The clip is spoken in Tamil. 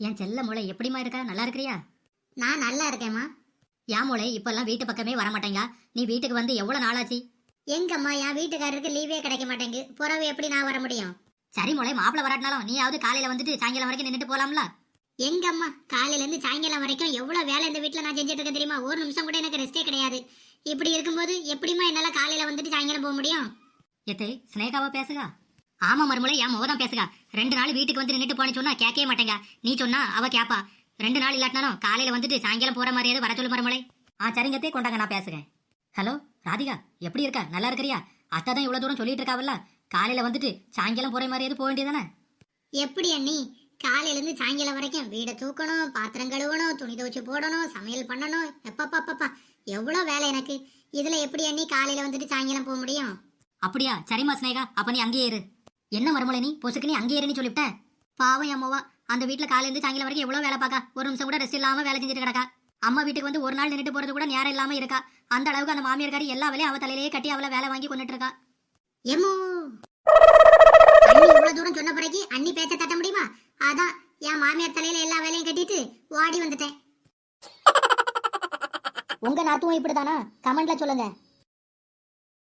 என் செல்ல மூளை எப்படிமா இருக்கா? நல்லா இருக்கிறியா? நான் நல்லா இருக்கேம்மா. என் மூளை இப்பெல்லாம் வீட்டு பக்கமே வர மாட்டேங்க நீ வீட்டுக்கு வந்து எவ்வளவு நாளாச்சு? எங்கம்மா என் வீட்டுக்காரருக்கு லீவே கிடைக்க மாட்டேங்குது. புறவு எப்படி நான் வர முடியும்? சரி மூளை மாப்பிள வராட்டினாலும் நீயாவது காலையில வந்துட்டு சாயங்காலம் வரைக்கும் நின்னுட்டு போலாம்ல? எங்கம்மா காலையில இருந்து சாயங்காலம் வரைக்கும் எவ்வளவு வேலை இந்த வீட்ல நான் செஞ்சுட்டு இருக்கேன் தெரியுமா? ஒரு நிமிஷம் கூட எனக்கு ரெஸ்டே கிடையாது. இப்படி இருக்கும்போது எப்படிம்மா என்னால காலையில வந்துட்டு சாயங்காலம் போக முடியும்? எத்தே ஸ்னேகாவா பேசுகா. ஆமா மறுமலை என் முகம் பேசுகா ரெண்டு நாள் வீட்டுக்கு வந்து நின்னுட்டு போன சொன்னா கேட்கவே மாட்டேங்க. நீ சொன்னா அவ கேப்பா. ரெண்டு நாள் இல்லாட்டினாலும் காலையில வந்துட்டு சாயங்காலம் போற மாதிரியாவது வர சொல்லு மறுமலை ஆ சரிங்கத்தே கொண்டாங்க நான் பேசுகிறேன் ஹலோ ராதிகா எப்படி இருக்கா? நல்லா இருக்கிறியா? அத்தா தான் இவ்வளவு தூரம் சொல்லிட்டு இருக்காவல்ல? காலையில வந்துட்டு சாயங்காலம் போற மாதிரியாவது போக வேண்டியதானே எப்படி அண்ணி? காலையில இருந்து சாயங்காலம் வரைக்கும் வீடை தூக்கணும் பாத்திரம் கழுவணும் துணி துவைச்சு போடணும் சமையல் பண்ணணும். எப்பப்பப்பப்பா எவ்வளவு வேலை எனக்கு. இதுல எப்படி அண்ணி காலையில வந்துட்டு சாயங்காலம் போக முடியும்? அப்படியா? சரிம்மா ஸ்னேகா அப்ப நீ அங்கேயே இரு. என்ன மறுமலை நீ? பொசுக்கு நீ அங்கேயே இருன்னு சொல்லிவிட்ட. பாவம் அம்மாவா அந்த வீட்டுல காலையில இருந்து சாயங்காலம் வரைக்கும் எவ்வளவு வேலை பார்க்கா ஒரு நிமிஷம் கூட ரெஸ்ட் இல்லாம வேலை செஞ்சுட்டு கிடக்கா. அம்மா வீட்டுக்கு வந்து ஒரு நாள் நின்றுட்டு போறது கூட நேரம் இல்லாம இருக்கா. அந்த அளவுக்கு அந்த மாமியார்காரி எல்லா வேலையும் அவ தலையிலேயே கட்டி அவளை வேலை வாங்கி கொண்டுட்டு இருக்கா. எம்மோ! இவ்வளவு தூரம் சொன்ன பிறகு அண்ணி பேச்ச தட்ட முடியுமா? அதான் என் மாமியார் தலையில எல்லா வேலையும் கட்டிட்டு ஓடி வந்துட்டேன். உங்க நாத்துவம் இப்படிதானா கமெண்ட்ல சொல்லுங்க.